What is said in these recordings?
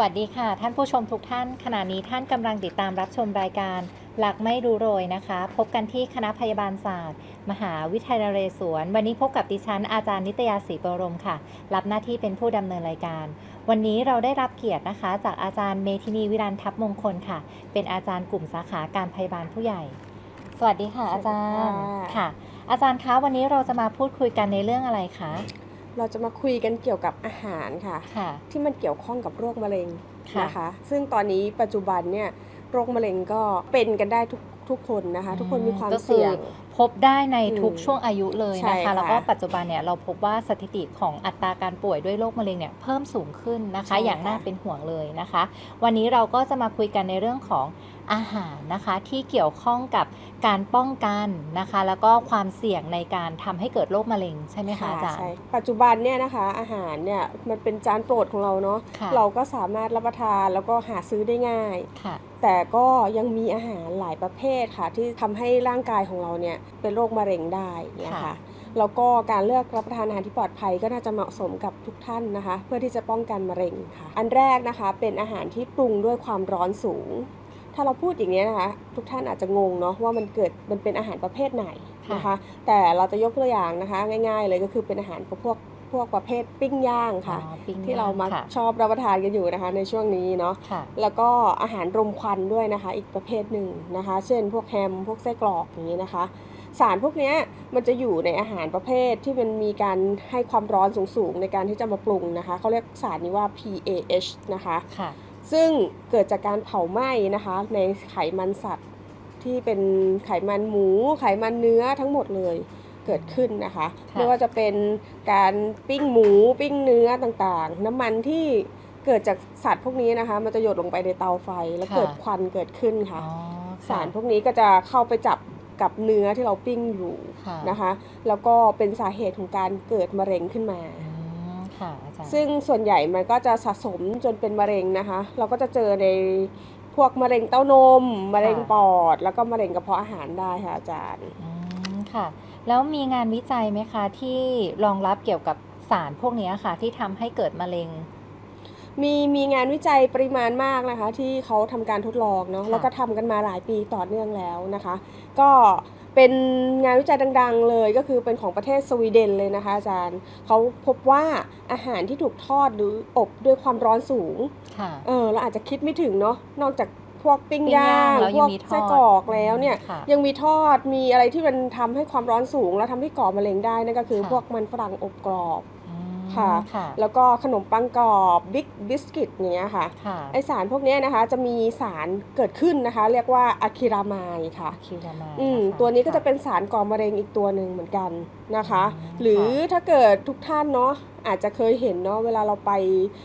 วัสดีค่ะ ท่านผู้ชมทุกท่าน ขณะนี้ท่านกำลังติดตามรับชมรายการ หลักไม่รู้โรยนะคะ พบกันที่คณะพยาบาลศาสตร์ มหาวิทยาลัยนเรศวร วันนี้พบกับดิฉันอาจารย์นิตยาศรีบรมค่ะ รับหน้าที่เป็นผู้ดำเนินรายการ วันนี้เราได้รับเกียรตินะคะ จากอาจารย์เมธินีวิรันทัพมงคลค่ะ เป็นอาจารย์กลุ่มสาขาการพยาบาลผู้ใหญ่ สวัสดีค่ะ อาจารย์สวัสดีค่ะค่ะ อาจารย์คะวันนี้เราจะมาพูดคุยกันในเรื่องอะไรคะ เราจะมาคุยกันเกี่ยวกับอาหารค่ะค่ะ ที่มันเกี่ยวข้องกับโรคมะเร็งค่ะนะคะ ซึ่งตอนนี้ปัจจุบันเนี่ยโรคมะเร็งก็เป็นกันได้ทุกทุกคนนะคะ ทุกคนมีความก็คือเสี่ยงพบได้ในทุกอืมช่วงอายุเลยใช่นะคะค่ะแล้วก็ปัจจุบันเนี่ยเราพบว่าสถิติของอัตราการป่วยด้วยโรคมะเร็งเนี่ยเพิ่มสูงขึ้นนะคะใช่อย่างน่าค่ะเป็นห่วงเลยนะคะ วันนี้เราก็จะมาคุยกันในเรื่องของ อาหารนะคะที่เกี่ยวข้องกับการป้องกันนะคะ แล้วก็ความเสี่ยงในการทำให้เกิดโรคมะเร็งใช่ไหมคะอาจารย์ใช่ปัจจุบันเนี่ยนะคะอาหารเนี่ยมันเป็นจานโปรดของเราเนาะค่ะเราก็สามารถรับประทานแล้วก็หาซื้อได้ง่ายค่ะแต่ก็ยังมีอาหารหลายประเภทค่ะ ที่ทำให้ร่างกายของเราเนี่ยเป็นโรคมะเร็งได้เนี่ยค่ะค่ะแล้วก็การเลือกรับประทานอาหารที่ปลอดภัยก็น่าจะเหมาะสมกับทุกท่านนะคะ เพื่อที่จะป้องกันมะเร็งค่ะ อันแรกนะคะเป็นอาหารที่ปรุงด้วยความร้อนสูง ถ้าเราพูดอย่างนี้ยนะคะ ทุกท่านอาจจะงงเนาะว่ามันเกิดมันเป็นอาหารประเภทไหนนะคะ แต่เราจะยกตัวอย่างนะคะ ง่าย ๆ เลยก็คือเป็นอาหารพวกพวกประเภทปิ้งย่างค่ะอ๋อปิ้งที่เรามักค่ะชอบรับประทานกันอยู่นะคะในช่วงนี้เนาะค่ะแล้วก็อาหารรมควันด้วยนะคะ อีกประเภทหนึ่งนะคะ เช่น พวกแฮมพวกไส้กรอกอย่างนี้นะคะ สารพวกเนี้ยมันจะอยู่ในอาหารประเภทที่มันมีการให้ความร้อนสูงๆในการที่จะมาปรุงนะคะเขาเรียกสารนี้ว่า PAH นะคะค่ะ ซึ่งเกิดจากการเผาไหม้นะคะ ในไขมันสัตว์ที่เป็นไขมันหมู ไขมันเนื้อทั้งหมดเลยเกิดขึ้นนะคะค่ะไม่ว่าจะเป็นการปิ้งหมูปิ้งเนื้อต่างๆ น้ำมันที่เกิดจากสัตว์พวกนี้นะคะ มันจะหยดลงไปในเตาไฟแล้วเกิดควันเกิดขึ้นค่ะอ๋อสารพวกนี้ก็จะเข้าไปจับกับเนื้อที่เราปิ้งอยู่ค่ะนะคะ แล้วก็เป็นสาเหตุของการเกิดมะเร็งขึ้นมาอืม ค่ะอาจารย์ซึ่งส่วนใหญ่มันก็จะสะสมจนเป็นมะเร็งนะคะ เราก็จะเจอในพวกมะเร็งเต้านม มะเร็งปอด แล้วก็มะเร็งกระเพาะอาหารได้ค่ะอาจารย์อืมค่ะ แล้วมีงานวิจัยไหมคะ ที่รองรับเกี่ยวกับสารพวกเนี้ยค่ะ ที่ทำให้เกิดมะเร็ง มีมีงานวิจัยปริมาณมากนะคะ ที่เขาทำการทดลองเนาะค่ะ แล้วก็ทำกันมาหลายปีต่อเนื่องแล้วนะคะ ก็ เป็นงานวิจัยดัง ๆ เลยก็คือเป็นของประเทศสวีเดนเลยนะคะอาจารย์เขาพบว่าอาหารที่ถูกทอดหรืออบด้วยความร้อนสูงค่ะเออเราอาจจะคิดไม่ถึงเนาะนอกจากพวกปิ้งปิ้งย่าย่างงแล้วพยัวงกมีทอดไส้กรอกแล้วเนี่ยค่ะยังมีทอดมีอะไรที่มันทำให้ความร้อนสูง แล้วทำให้ก่อมะเร็งได้นั่นก็คือค่ะพวกมันฝรั่งอบกรอบอืม ค่ะค่ะ แล้วก็ขนมปังกรอบบิ๊กบิสกิตอย่างเงี้ยค่ะค่ะไอสารพวกเนี้ยนะคะจะมีสารเกิดขึ้นนะคะ เรียกว่าอะคิรามายค่ะคิวดามายอืมะคะตัวนี้ก็จะค่เป็นสารก่อมะเร็งอีกตัวหนึ่งเหมือนกันนะคะอืมหรือค่ะถ้าเกิดทุกท่านเนาะอาจจะเคยเห็นเนาะเวลาเราไป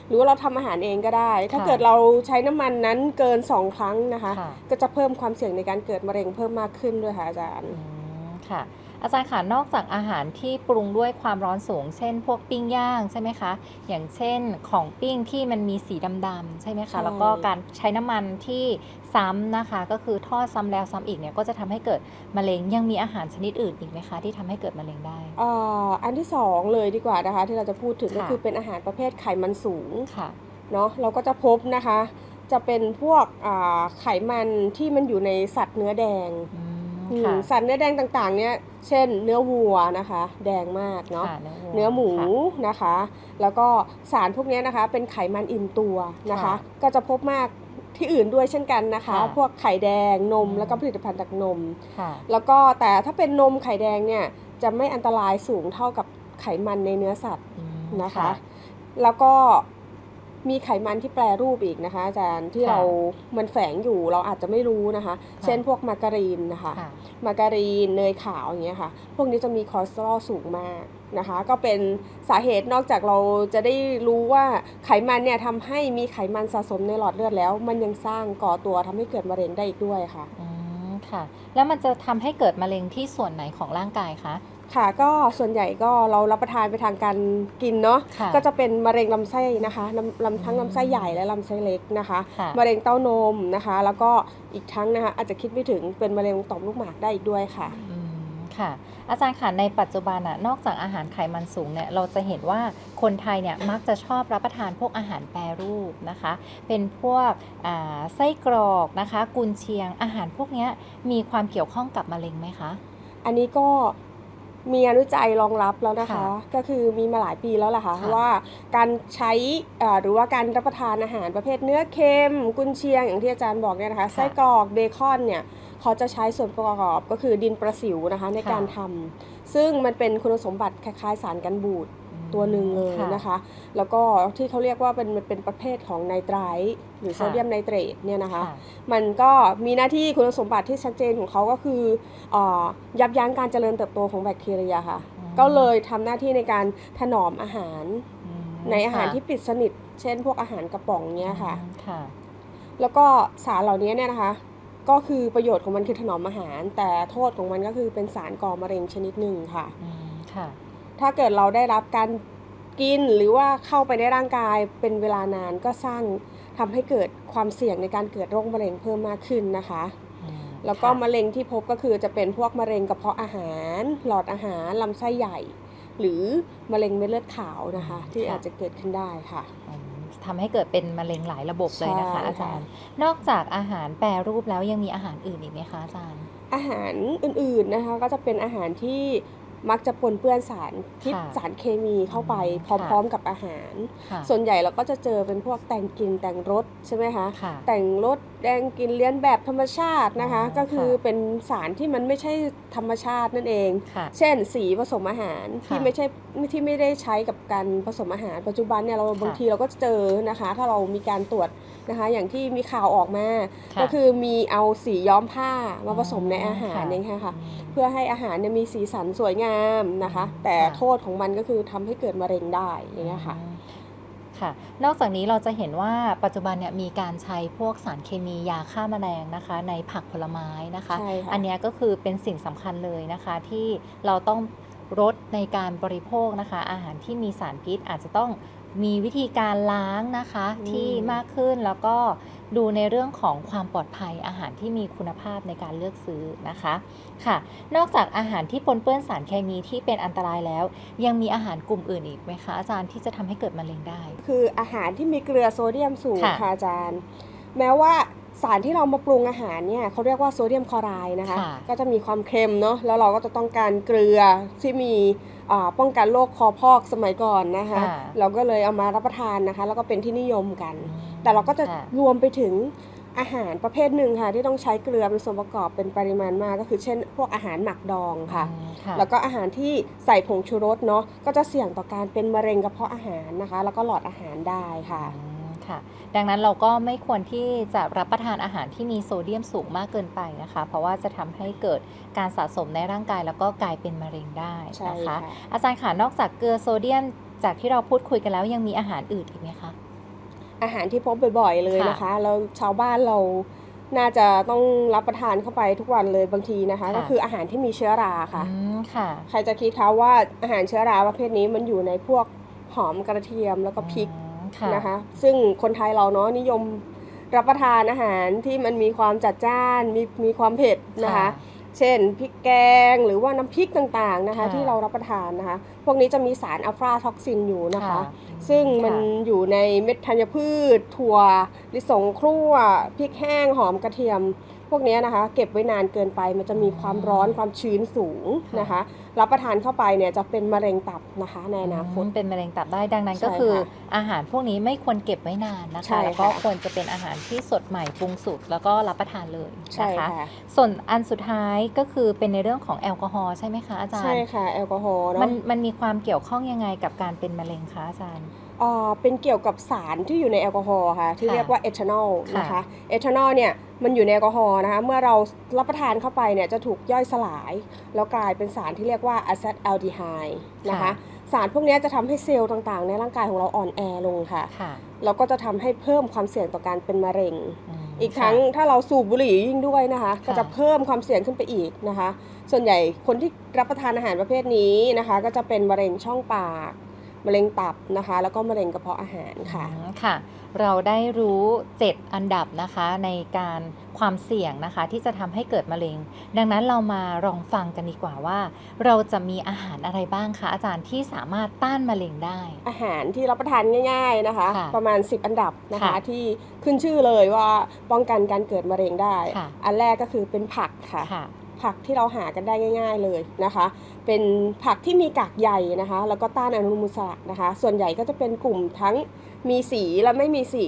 หรือว่าเราทำอาหารเองก็ได้ ถ้าค่ะเกิดเราใช้น้ำมันนั้นเกิน 2 ครั้งนะคะค่ะก็จะเพิ่มความเสี่ยงในการเกิดมะเร็งเพิ่มมากขึ้นด้วยค่ะอาจารย์อืมค่ะ อาจารย์ค่ะนอกจากอาหารที่ปรุงด้วยความร้อนสูง เช่น พวกปิ้งย่างใช่ไหมคะ อย่างเช่นของปิ้งที่มันมีสีดำๆใช่ไหมใช่คะ แล้วก็การใช้น้ำมันที่ซ้ำนะคะ ก็คือทอดซ้ำแล้วซ้ำอีกเนี่ยก็จะทำให้เกิดมะเร็งยังมีอาหารชนิดอื่นอีกไหมคะที่ทำให้เกิดมะเร็งได้เอ่ออันที่สองเลยดีกว่านะคะ ที่เราจะพูดถึงค่ะก็คือเป็นอาหารประเภทไขมันสูงค่ะเนาะเราก็จะพบนะคะ จะเป็นพวกอ่าไขมันที่มันอยู่ในสัตว์เนื้อแดงอืม อืมค่ะสัตว์เนื้อแดงต่างๆ เนี่ยเช่น เนื้อวัวนะคะ แดงมากเนาะ ค่ะเนื้อหมูค่ะ นะคะ แล้วก็สารพวกเนี้ยนะคะเป็นไขมันอิ่มตัวนะคะ ค่ะก็จะพบมากที่อื่นด้วยเช่นกันนะคะ ค่ะพวกไข่แดงนม อืม แล้วก็ผลิตภัณฑ์จากนม ค่ะ แล้วก็แต่ถ้าเป็นนมไข่แดงเนี่ยจะไม่อันตรายสูงเท่ากับไขมันในเนื้อสัตว์อืมนะคะ แล้วก็ มีไขมันที่แปรรูปอีกนะคะอาจารย์ที่ค่ะเรา มันแฝงอยู่เราอาจจะไม่รู้นะคะ เช่นพวกมาการีนนะคะค่ะมาการีนเนยขาวอย่างเงี้ยค่ะ พวกนี้จะมีคอเลสเตอรอลสูงมากนะคะ ก็เป็นสาเหตุนอกจากเราจะได้รู้ว่าไขมันเนี่ยทำให้มีไขมันสะสมในหลอดเลือดแล้ว มันยังสร้างก่อตัวทำให้เกิดมะเร็งได้อีกด้วยค่ะอืมค่ะ แล้วมันจะทำให้เกิดมะเร็งที่ส่วนไหนของร่างกายคะ ค่ะก็ส่วนใหญ่ก็เรารับประทานไปทางการกินเนาะค่ะก็จะเป็นมะเร็งลำไส้นะคะลำลำทั้งอืมลำไส้ใหญ่และลำไส้เล็กนะคะ ค่ะ มะเร็งเต้านมนะคะ แล้วก็อีกทั้งนะคะอาจจะคิดไม่ถึงเป็นมะเร็งต่อมลูกหมากได้อีกด้วยค่ะ อืมค่ะ อาจารย์ค่ะในปัจจุบันอะนอกจากอาหารไขมันสูงเนี่ยเราจะเห็นว่าคนไทยเนี่ยมักจะชอบรับประทานพวกอาหารแปรรูปนะคะ เป็นพวกอ่าไส้กรอกนะคะ กุนเชียงอาหารพวกเนี้ยมีความเกี่ยวข้องกับมะเร็งไหมคะ อันนี้ก็ มีงานวิจัยรองรับแล้วนะคะค่ะก็คือมีมาหลายปีแล้วล่ะค่ะค่ะว่าการใช้เอ่อหรือว่าการรับประทานอาหารประเภทเนื้อเค็ม กุนเชียงอย่างที่อาจารย์บอกเนี่ยนะคะไส้กรอกเบคอนเนี่ยเขาจะใช้ส่วนประกอบก็คือดินประสิวนะคะในการทำซึ่งมันเป็นคุณสมบัติคล้ายๆสารกันบูด ตัวหนึ่งเลยค่ะนะคะ แล้วก็ที่เขาเรียกว่าเป็นมันเป็นประเภทของไนไตรท์หรือค่ะโซเดียมไนเตรตเนี่ยนะคะค่ะมันก็มีหน้าที่คุณสมบัติที่ชัดเจนของเขาก็คือเออยับยั้งการเจริญเติบโตของแบคทีเรียค่ะอืมก็เลยทำหน้าที่ในการถนอมอาหารอืมในอาหารค่ะที่ปิดสนิท เช่น พวกอาหารกระป๋องเนี้ยค่ะอืมค่ะ แล้วก็สารเหล่านี้เนี่ยนะคะก็คือประโยชน์ของมันคือถนอมอาหาร แต่โทษของมันก็คือเป็นสารก่อมะเร็งชนิดหนึ่งค่ะอืมค่ะ ถ้าเกิดเราได้รับการกินหรือว่าเข้าไปในร่างกายเป็นเวลานานก็สร้างทำให้เกิดความเสี่ยงในการเกิดโรคมะเร็งเพิ่มมากขึ้นนะคะอืมแล้วก็ค่ะมะเร็งที่พบก็คือจะเป็นพวกมะเร็งกระเพาะอาหาร หลอดอาหารลำไส้ใหญ่ หรือมะเร็งเม็ดเลือดขาวนะคะ ที่อาจจะเกิดขึ้นได้ค่ะอืมทำให้เกิดเป็นมะเร็งหลายระบบเลยนะคะใช่ค่ะอาจารย์ นอกจากอาหารแปรรูปแล้วยังมีอาหารอื่นอีกไหมคะอาจารย์ อาหารอื่นๆนะคะก็จะเป็นอาหารที่ มักจะปนเปื้อนสารพิษค่ะสารเคมีเข้าไปอืมพค่ะร้อมๆกับอาหารค่ะส่วนใหญ่เราก็จะเจอเป็นพวกแต่งกลิ่นแต่งรสใช่ไหมคะค่ะแต่งรส แดงกลินเลียนแบบธรรมชาตินะคะอ๋อก็คือค่ะเป็นสารที่มันไม่ใช่ธรรมชาตินั่นเองค่ะเช่น สีผสมอาหารที่ค่ะไม่ใช่ที่ไม่ได้ใช้กับการผสมอาหาร ปัจจุบันเนี่ยเราค่ะบางทีเราก็จะเจอนะคะ ถ้าเรามีการตรวจนะคะ อย่างที่มีข่าวออกมาค่ะก็คือมีเอาสีย้อมผ้ามาผสมในอาหารค่ะเนี่ยค่ะอืมเพื่อให้อาหารเนี่ยมีสีสันสวยงามนะคะ แต่ค่ะโทษของมันก็คือทำให้เกิดมะเร็งได้อย่างเงี้ยค่ะอืม ค่ะ นอกจากนี้เราจะเห็นว่าปัจจุบันเนี่ยมีการใช้พวกสารเคมียาฆ่าแมลงนะคะ ในผักผลไม้นะคะ ใช่ค่ะ อันเนี้ยก็คือเป็นสิ่งสำคัญเลยนะคะ ที่เราต้องลดในการบริโภคนะคะ อาหารที่มีสารพิษอาจจะต้องมีวิธีการล้างนะคะอืม ที่มากขึ้นแล้วก็ ดูในเรื่องของความปลอดภัยอาหารที่มีคุณภาพในการเลือกซื้อนะคะค่ะ นอกจากอาหารที่ปนเปื้อนสารเคมีที่เป็นอันตรายแล้ว ยังมีอาหารกลุ่มอื่นอีกไหมคะอาจารย์ที่จะทำให้เกิดมะเร็งได้ คืออาหารที่มีเกลือโซเดียมสูงค่ะค่ะอาจารย์ แม้ว่าสารที่เรามาปรุงอาหารเนี่ยเขาเรียกว่าโซเดียมคลอไรด์นะคะค่ะก็จะมีความเค็มเนาะแล้วเราก็จะต้องการเกลือที่มีอ่า ป้องกันโรคคอพอกสมัยก่อนนะคะค่ะเราก็เลยเอามารับประทานนะคะ แล้วก็เป็นที่นิยมกันอืมแต่เราก็จะค่รวมไปถึงอาหารประเภทหนึ่งค่ะ ที่ต้องใช้เกลือเป็นส่วนประกอบเป็นปริมาณมากก็คือเช่น พวกอาหารหมักดองค่ะอืมค่ะแล้วก็อาหารที่ใส่ผงชูรสเนาะก็จะเสี่ยงต่อการเป็นมะเร็งกระเพาะอาหารนะคะ แล้วก็หลอดอาหารได้ค่ะอืม ค่ะ ดังนั้นเราก็ไม่ควรที่จะรับประทานอาหารที่มีโซเดียมสูงมากเกินไปนะคะ เพราะว่าจะทำให้เกิดการสะสมในร่างกายแล้วก็กลายเป็นมะเร็งได้ใช่นะคะค่ะอาจารย์ค่ะนอกจากเกลือโซเดียมจากที่เราพูดคุยกันแล้วยังมีอาหารอื่นอีกไหมคะ อาหารที่พบบ่อยๆเลยค่ะนะคะ แล้วชาวบ้านเราน่าจะต้องรับประทานเข้าไปทุกวันเลยบางทีนะคะค่ะก็คืออาหารที่มีเชื้อราค่ะอืมค่ะ ใครจะคิดคะว่าอาหารเชื้อราประเภทนี้มันอยู่ในพวกหอมกระเทียมแล้วก็พริกอืมค่ะ นะคะ ซึ่งคนไทยเราเนาะนิยมรับประทานอาหารที่มันมีความจัดจ้าน มีมีความเผ็ดนะคะ เช่นพริกแกงหรือว่าน้ำพริกต่างๆนะคะค่ะที่เรารับประทานนะคะ พวกนี้จะมีสารอัลฟาท็อกซินอยู่นะคะค่ะซึ่งมันค่ะอยู่ในเม็ดธัญพืช ถั่วลิสงครั่วพริกแห้งหอมกระเทียม พวกเนี้ยนะคะเก็บไว้นานเกินไปมันจะมีความร้อนความชื้นสูงนะคะ รับประทานเข้าไปเนี่ยจะเป็นมะเร็งตับนะคะในอนาคตอืมเป็นมะเร็งตับได้ดังนั้นใช่ก็คือค่ะอาหารพวกนี้ไม่ควรเก็บไว้นานนะใช่คะแล้วก็ค่ะควรจะเป็นอาหารที่สดใหม่ปรุงสุกแล้วก็รับประทานเลยใช่นะคะค่ะส่วนอันสุดท้ายก็คือเป็นในเรื่องของแอลกอฮอล์ใช่ไหมคะอาจารใช่ย์ค่ะแอลกอฮอล์เนาะมันมันมีความเกี่ยวข้องยังไงกับการเป็นมะเร็งคะอาจารย์ เอ่อเป็นเกี่ยวกับสารที่อยู่ในแอลกอฮอล์ค่ะที่ค่ะเรียกว่าเอทานอลค่ะนะคะเอทานอลเนี่ยมันอยู่ในแอลกอฮอล์นะคะเมื่อเรารับประทานเข้าไปเนี่ยจะถูกย่อยสลาย แล้วกลายเป็นสารที่เรียกว่าอะเซตแอลดีไฮด์นะคะสารพวกเนี้ยจะทำให้เซลล์ต่างๆ ในร่างกายของเราอ่อนแอลงค่ะค่ะแล้วก็จะทำให้เพิ่มความเสี่ยงต่อการเป็นมะเร็งมอีกทั้งค่ะถ้าเราสูบบุหรี่ยิ่งด้วยนะคะค่ะก็จะเพิ่มความเสี่ยงขึ้นไปอีกนะคะ ส่วนใหญ่คนที่รับประทานอาหารประเภทนี้นะคะ ก็จะเป็นมะเร็งช่องปาก มะเร็งตับนะคะ แล้วก็มะเร็งกระเพาะอาหารค่ะอืมค่ะ เราได้รู้ 7 อันดับนะคะในการความเสี่ยงนะคะ ที่จะทำให้เกิดมะเร็ง ดังนั้นเรามาลองฟังกันดีกว่าว่า เราจะมีอาหารอะไรบ้างคะอาจารย์ที่สามารถต้านมะเร็งได้ อาหารที่รับประทานง่ายๆนะคะค่ะประมาณ 10 อันดับนะคะค่ะที่ขึ้นชื่อเลยว่าป้องกันการเกิดมะเร็งได้ค่ะอันแรกก็คือเป็นผักค่ะค่ะ ผักที่เราหากันได้ง่าย ๆเลยนะคะ เป็นผักที่มีกากใยนะคะ แล้วก็ต้านอนุมูลอิสระนะคะ ส่วนใหญ่ก็จะเป็นกลุ่มทั้งมีสีและไม่มีสี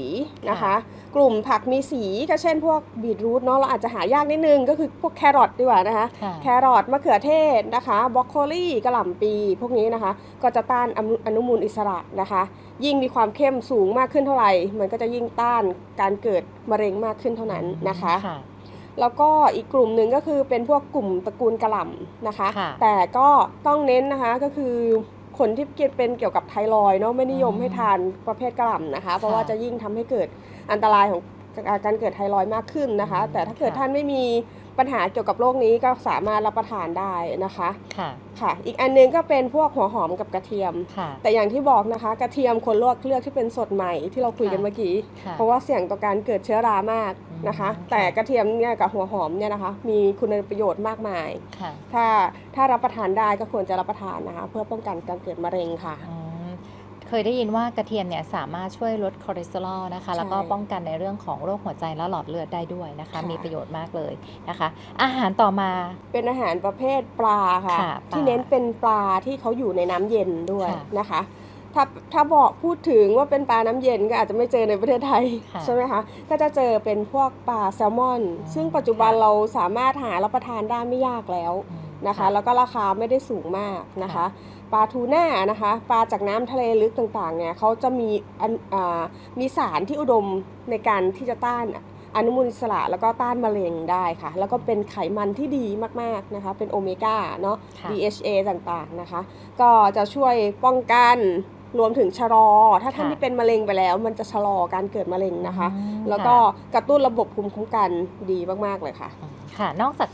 นะคะค่ะกลุ่มผักมีสีก็เช่นพวกบีทรูทเนาะเราอาจจะหายากนิดนึงก็คือพวกแครอทดีกว่านะคะค่ะแครอทมะเขือเทศนะคะบรอกโคลีกระหล่ำปีพวกนี้นะคะ ก็จะต้านอนุอนุมูลอิสระนะคะ ยิ่งมีความเข้มสูงมากขึ้นเท่าไหร่ มันก็จะยิ่งต้านการเกิดมะเร็งมากขึ้นเท่านั้นนะคะค่ะ แล้วก็อีกกลุ่มหนึ่งก็คือเป็นพวกกลุ่มตระกูลกระหล่ำนะคะค่ะแต่ก็ต้องเน้นนะคะก็คือคนที่เกี่ยวเป็นเกี่ยวกับไทรอยด์เนาะไม่นิยมอืมให้ทานประเภทกระหล่ำนะคะ เพราะค่ะว่าจะยิ่งทำให้เกิดอันตรายของการเกิดไทรอยด์มากขึ้นนะคะอืมแต่ถ้าเกิดค่ะท่านไม่มี ปัญหาเกี่ยวกับโรคนี้ก็สามารถรับประทานได้นะคะค่ะค่ะ อีกอันหนึงก็เป็นพวกหัวหอมกับกระเทียมค่ะแต่อย่างที่บอกนะคะ กระเทียมควรเลือกเลือกที่เป็นสดใหม่ที่เราคุยกันค่ะเมื่อกี้ค่ะเพราะว่าเสี่ยงต่อการเกิดเชื้อรามากนะคะอืมแต่กระเทียมเนี่ยกับหัวหอมเนี่ยนะคะ มีคุณประโยชน์มากมายค่ะถ้าถ้ารับประทานได้ก็ควรจะรับประทานนะคะ เพื่อป้องกันการเกิดมะเร็งค่ะอืม เคยได้ยินว่ากระเทียมเนี่ยสามารถช่วยลดคอเลสเตอรอลนะคะใช่แล้วก็ป้องกันในเรื่องของโรคหัวใจและหลอดเลือดได้ด้วยนะคะ ค่ะ มีประโยชน์มากเลยนะคะ อาหารต่อมา เป็นอาหารประเภทปลาค่ะ ค่ะปลาที่เน้นเป็นปลาที่เขาอยู่ในน้ำเย็นด้วยค่ะนะคะ ถ้าถ้าบอกพูดถึงว่าเป็นปลาน้ำเย็นก็อาจจะไม่เจอในประเทศไทยค่ะใช่ไหมคะก็จะเจอเป็นพวกปลาแซลมอน อืมซึ่งปัจจุบันค่ะ เราสามารถหารับประทานได้ไม่ยากแล้ว อืม นะคะ แล้วก็ราคาไม่ได้สูงมากนะคะ ปลาทูน่านะคะ ปลาจากน้ำทะเลลึกต่างๆเนี่ยเขาจะมีอันอ่ามีสารที่อุดมในการที่จะต้านอนุมูลอิสระแล้วก็ต้านมะเร็งได้ค่ะ แล้วก็เป็นไขมันที่ดีมากๆนะคะ เป็นโอเมก้าเนาะค่ะ DHA ต่างๆนะคะ ก็จะช่วยป้องกันรวมถึงชะลอ ถ้าท่านค่ะที่เป็นมะเร็งไปแล้ว มันจะชะลอการเกิดมะเร็งนะคะอืมแล้วก็ค่ะกระตุ้นระบบภูมิคุ้มกันดีมากๆเลยค่ะอืมค่ะ นอกจาก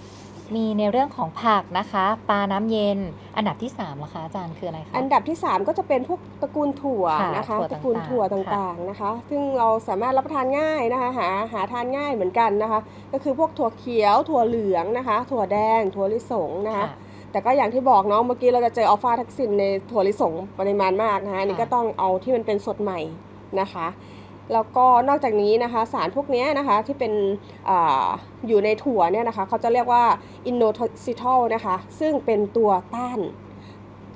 มีในเรื่องของผักนะคะ ปลาน้ำเย็น อันดับที่3ล่ะคะอาจารย์คืออะไรคะ อันดับที่ 3 ก็จะเป็นพวกตระกูลถั่วค่ะนะคะถั่วตระกูลถั่วต่างๆต่างๆนะคะ ซึ่งเราสามารถรับประทานง่ายนะคะ หาหาทานง่ายเหมือนกันนะคะ ก็คือพวกถั่วเขียว ถั่วเหลืองนะคะ ถั่วแดง ถั่วลิสงนะคะค่ะแต่ก็อย่างที่บอกเนาะ เมื่อกี้เราจะเจออัลฟาทักซินในถั่วลิสงปริมาณมากนะคะอันนี่ค่ะก็ต้องเอาที่มันเป็นสดใหม่นะคะ แล้วก็นอกจากนี้นะคะสารพวกเนี้ยนะคะที่เป็นอาอยู่ในถั่วเนี่ยนะคะเขาจะเรียกว่าอินโนซิทอลนะคะซึ่งเป็นตัวต้าน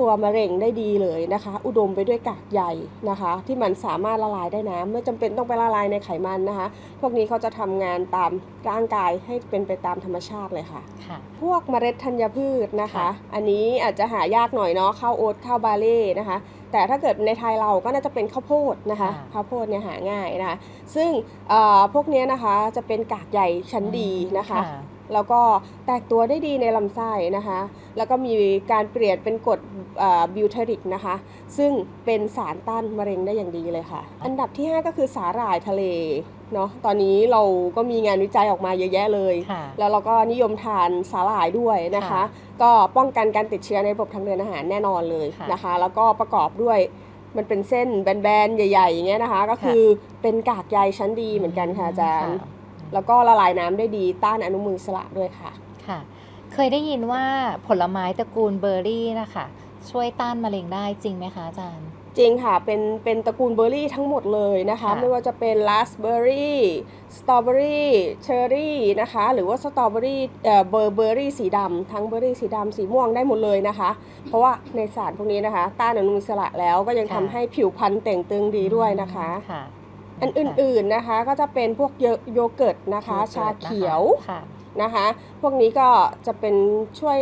ตัวมะเร็งได้ดีเลยนะคะ อุดมไปด้วยกากใยนะคะ ที่มันสามารถละลายได้น้ำไม่จำเป็นต้องไปละลายในไขมันนะคะ พวกนี้เขาจะทำงานตามร่างกายให้เป็นไปตามธรรมชาติเลยค่ะค่ะพวกเมล็ดธัญพืชนะคะค่ะอันนี้อาจจะหายากหน่อยเนาะข้าวโอ๊ตข้าวบาเล่นะคะ แต่ถ้าเกิดในไทยเราก็น่าจะเป็นข้าวโพดนะคะค่ะข้าวโพดเนี่ยหาง่ายนะคะซึ่งเอ่อพวกเนี้ยนะคะจะเป็นกากใยชั้นดีนะคะ แล้วก็แตกตัวได้ดีในลำไส้นะคะ แล้วก็มีการเปลี่ยนเป็นกรดบิวเทริกนะคะ ซึ่งเป็นสารต้านมะเร็งได้อย่างดีเลยค่ะ อันดับที่ 5 ก็คือสาหร่ายทะเลเนาะตอนนี้เราก็มีงานวิจัยออกมาเยอะแยะเลยค่ะแล้วเราก็นิยมทานสาหร่ายด้วยนะคะค่ะก็ป้องกันการติดเชื้อในระบบทางเดินอาหารแน่นอนเลยค่ะนะคะ แล้วก็ประกอบด้วยมันเป็นเส้นแบนๆ ใหญ่ๆอย่างเงี้ยนะคะ ก็คือเป็นกากใยชั้นดีเหมือนกันค่ะอาจารย์ค่ะ แล้วก็ละลายน้ำได้ดีต้านอนุมูลอิสระด้วยค่ะค่ะ เคยได้ยินว่าผลไม้ตระกูลเบอร์รี่นะคะช่วยต้านมะเร็งได้จริงไหมคะอาจารย์ จริงค่ะ เป็นเป็นตระกูลเบอร์รี่ทั้งหมดเลยนะคะค่ะไม่ว่าจะเป็นราสเบอร์รี่สตรอเบอรี่เชอร์รี่นะคะ หรือว่าสตรอเบอรี่เอ่อเบอร์เบอร์รี่สีดำทั้งเบอร์รี่สีดำสีม่วงได้หมดเลยนะคะ เพราะว่าในสารพวกนี้นะคะ ต้านอนุมูลอิสระแล้วก็ยังค่ะทำให้ผิวพรรณเต่งตึงดีด้วยนะคะค่ะ อันอื่นๆนะคะก็จะเป็นพวกโยโยเกิร์ตนะคะ ชาเขียวค่ะนะคะ พวกนี้ก็จะเป็นช่วย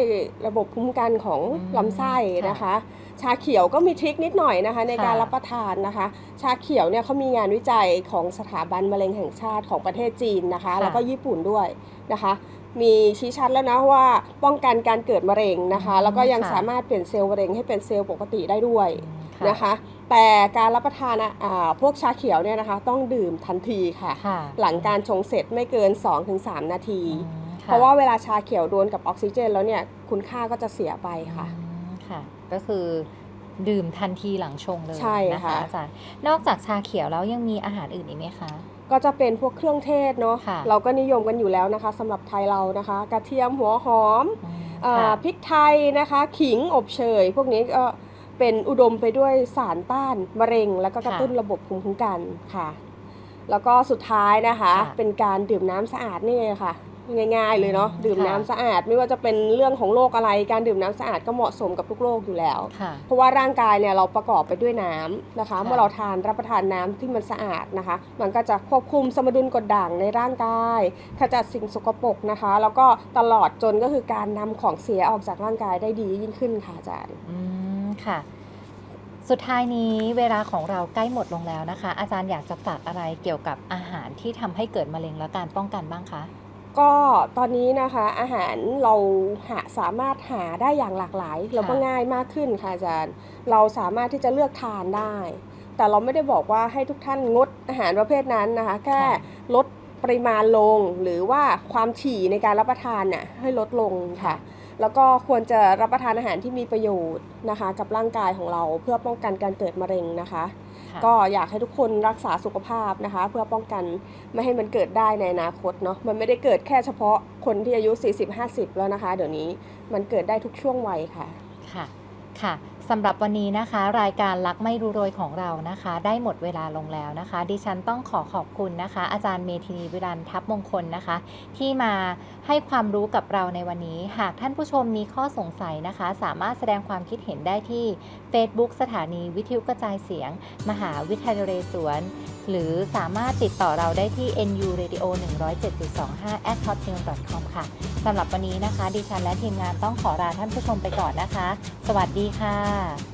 ระบบภูมิคุ้มกันของอืมลำไส้นะคะ ชาเขียวก็มีทริคนิดหน่อยนะคะ ในการค่ะรับประทานนะคะ ชาเขียวเนี่ยเขามีงานวิจัยของสถาบันมะเร็งแห่งชาติของประเทศจีนนะคะค่ะแล้วก็ญี่ปุ่นด้วยนะคะมีชี้ชัดแล้วนะว่าป้องกันการเกิดมะเร็งนะคะอืมแล้วก็ยังค่ะสามารถเปลี่ยนเซลล์มะเร็งให้เป็นเซลล์ปกติได้ด้วยอืมนะคะ แต่การรับประทานอะอ่าพวกชาเขียวเนี่ยนะคะ ต้องดื่มทันทีค่ะ ค่ะหลังการชงเสร็จไม่เกิน 2-3 นาทีอืมค่เพราะว่าเวลาชาเขียวโดนกับออกซิเจน แล้วเนี่ยคุณค่าก็จะเสียไปค่ะ อืมค่ะ ก็คือดื่มทันทีหลังชงเลยใช่นะคะค่ะอาจารย์นอกจากชาเขียวแล้วยังมีอาหารอื่นอีกไหมคะ ก็จะเป็นพวกเครื่องเทศเนาะค่ะ เราก็นิยมกันอยู่แล้วนะคะสำหรับไทยเรานะคะ กระเทียมหัวหอมอืมอ่าค่ะพริกไทยนะคะ ขิงอบเชย พวกนี้ก็ เป็นอุดมไปด้วยสารต้านมะเร็ง แล้วก็กระตุ้นระบบภูมิคุ้มกันค่ะ แล้วก็สุดท้ายนะคะค่ะเป็นการดื่มน้ำสะอาดนี่ไงค่ะ ง่ายๆเลยเนาะอืมดื่มค่ะน้ำสะอาด ไม่ว่าจะเป็นเรื่องของโรคอะไร การดื่มน้ำสะอาดก็เหมาะสมกับทุกโรคอยู่แล้วค่ะเพราะว่าร่างกายเนี่ยเราประกอบไปด้วยน้ำนะคะค่ะเมื่อเราทานรับประทานน้ำที่มันสะอาดนะคะ มันก็จะควบคุมสมดุลกรดด่างในร่างกายขจัดสิ่งสกปรกนะคะ แล้วก็ตลอดจนก็คือการนำของเสียออกจากร่างกายได้ดียิ่งขึ้นค่ะอาจารย์อืม ค่ะ สุดท้ายนี้เวลาของเราใกล้หมดลงแล้วนะคะ อาจารย์อยากจะฝากอะไรเกี่ยวกับอาหารที่ทำให้เกิดมะเร็งและการป้องกันบ้างคะก็ตอนนี้นะคะอาหารเราหาสามารถหาได้อย่างหลากหลาย แล้วก็ง่ายมากขึ้นค่ะอาจารย์ เราสามารถที่จะเลือกทานได้ แต่เราไม่ได้บอกว่าให้ทุกท่านงดอาหารประเภทนั้นนะคะ แค่ค่ะลดปริมาณลงหรือว่าความถี่ในการรับประทานน่ะให้ลดลงค่ะ แล้วก็ควรจะรับประทานอาหารที่มีประโยชน์นะคะ กับร่างกายของเราเพื่อป้องกันการเกิดมะเร็งนะคะค่ะก็อยากให้ทุกคนรักษาสุขภาพนะคะ เพื่อป้องกันไม่ให้มันเกิดได้ในอนาคตเนาะมันไม่ได้เกิดแค่เฉพาะคนที่อายุ 40-50 แล้วนะคะ เดี๋ยวนี้มันเกิดได้ทุกช่วงวัยค่ะค่ะค่ะ สำหรับวันนี้นะคะ รายการรักไม่รู้โรยของเรานะคะ ได้หมดเวลาลงแล้วนะคะ ดิฉันต้องขอขอบคุณนะคะ อาจารย์เมธินีวิรันทัพมงคลนะคะ ที่มาให้ความรู้กับเราในวันนี้ หากท่านผู้ชมมีข้อสงสัยนะคะ สามารถแสดงความคิดเห็นได้ที่ Facebook สถานีวิทยุกระจายเสียง มหาวิทยาลัยนเรศวรหรือสามารถติดต่อเราได้ที่ nu radio 107.25 at hotmail com ค่ะสำหรับวันนี้นะคะ ดิฉันและทีมงานต้องขอลาท่านผู้ชมไปก่อนนะคะ สวัสดีค่ะ